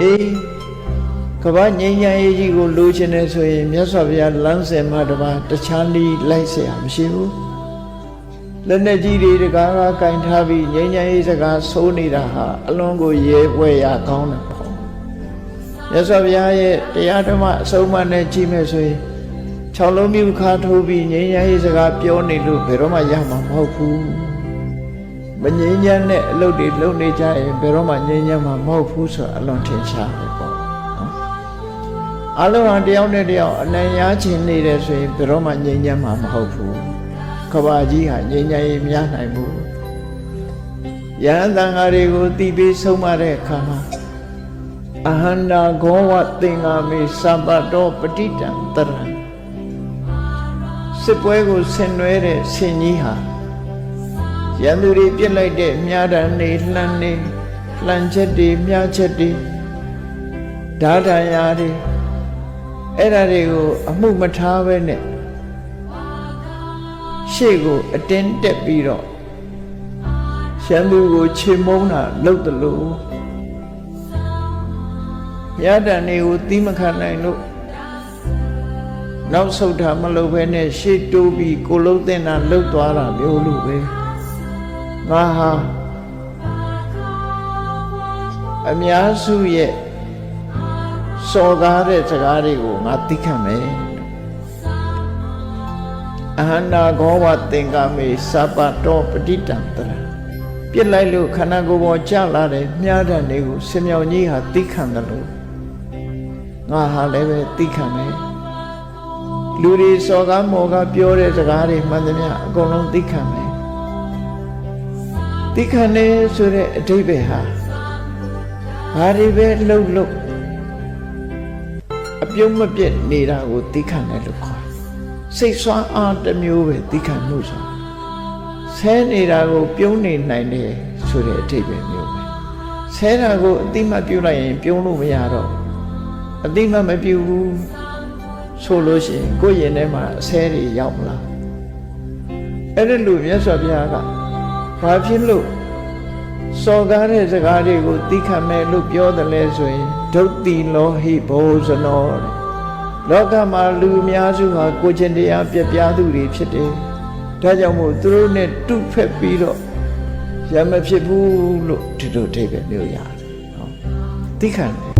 အေးကမ္ဘာငြိမ်းချမ်းရေးကြီးကိုလိုချင်တယ်ဆိုရင်မြတ်စွာဘုရားလမ်းစဉ်မှာတပါးတခြားနည်းလိုက်เสียမရှိဘူးလက်နဲ့ကြီးတွေတကားကကင်ထားပြီးငြိမ်းချမ်းရေးစကားဆိုးနေတာဟာအလွန်ကိုရဲပွဲရကောင်းတယ်ပေါ့မြတ်စွာဘုရားရဲ့တရားဓမ္မအဆုံးအမနဲ့ကြည့်မယ်ဆိုရင်၆လုံးမြူခါထိုးပြီးငြိမ်းချမ်းရေးစကားပြောနေလို့ဘယ်တော့မှရမှာမဟုတ်ဘူး မငြိမ်းချမ်းတဲ့အလုပ်တွေလုပ်နေကြရင်ဘယ်တော့မှငြိမ်းချမ်းမှာမဟုတ်ဘူးဆိုတော့အလွန်ထင်ရှားတယ်ပေါ့နော်အလုံးဟာတယောက်နဲ့တယောက်အနိုင်ရချင်နေတယ်ဆိုရင်ဘယ်တော့မှငြိမ်းချမ်းမှာမဟုတ်ဘူးကဘာကြီးဟာငြိမ်းချမ်းရေးမရနိုင်ဘူးယဟန်တန်ဃာတွေကိုတည်ပြီးဆုံးမတဲ့အခါမှာအဟန္တာဂောဝသင်္ဃာမေသဗ္ဗတောပဋိတံတရံစစ်ပွဲကိုဆင်နွှဲတဲ့ဆင်ကြီးဟာ ရန်သူတွေပြစ်လိုက်တဲ့မြားတန်နေလှမ်းနေလှမ်းချက်တွေမြားချက်တွေဓာတန်ရာတွေအဲ့ဒါတွေကိုအမှုမထားပဲနဲ့ရှေ့ကိုအတင်းတက်ပြီးတော့ရန်သူကိုခြေမုံးတာလုပ်တယ်လို့မြားတန်တွေကိုသီးမခံနိုင်လို့နောက်ဆုတ်တာမလုပ်ဘဲနဲ့ရှေ့တိုးပြီးကိုလုံးတင်တာလှုပ်သွားတာမျိုးလို့ပဲ ငါဟာအများစုရဲ့စော်ကားတဲ့စကားတွေကိုငါသိခံမယ်အဟန္တာဂောဝသင်္ကာမေစပတောပဋိတံတရပြစ်လိုက်လို့ခန္ဓာကိုယ်ပေါ်ကျလာတဲ့မြားတံတွေကိုစင်မြောင်ကြီးဟာသိခံတယ်လို့ငါဟာလည်းပဲသိခံမယ်လူတွေစော်ကားမော်ကားပြောတဲ့စကားတွေမှန်သမျှအကုန်လုံးသိခံမယ် သိခံနေဆိုတဲ့အဓိပ္ပာယ်ဟာဘာတွေပဲလှုပ်လှုပ်အပြုံးမပြတ်နေတာကိုသိခံတယ်လို့ခေါ်တယ်စိတ်ဆွမ်းအားတစ်မျိုးပဲသိခံမှုဆိုဆဲနေတာကိုပြုံးနေနိုင်တယ်ဆိုတဲ့အဓိပ္ပာယ်မျိုးပဲဆဲတာကိုအတိမတ်ပြုတ်လိုက်ရင် ပြုံးလို့မရတော့အတိမတ်မပြုတ်ဘူးဆိုလို့ရှိရင်ကိုယ့်ရင်ထဲမှာအဆဲတွေရောက်မလားအဲ့ဒါလို့မြတ်စွာဘုရားက ဘာဖြစ်လို့စော်ကားတဲ့စကားတွေကိုသိခံမဲ့လို့ပြောတယ်လဲဆိုရင်ဒုတိလောဟိဘောဇနောတဲ့လောကမှာလူအများစုဟာကိုယ်ကျင်တရားပြပြသူတွေဖြစ်တယ်ဒါကြောင့်မို့သူတို့နဲ့တုဖက်ပြီးတော့ရမဖြစ်ဘူးလို့ဒီလိုအဓိပ္ပာယ်မျိုးရတယ်ဟောသိခံတယ်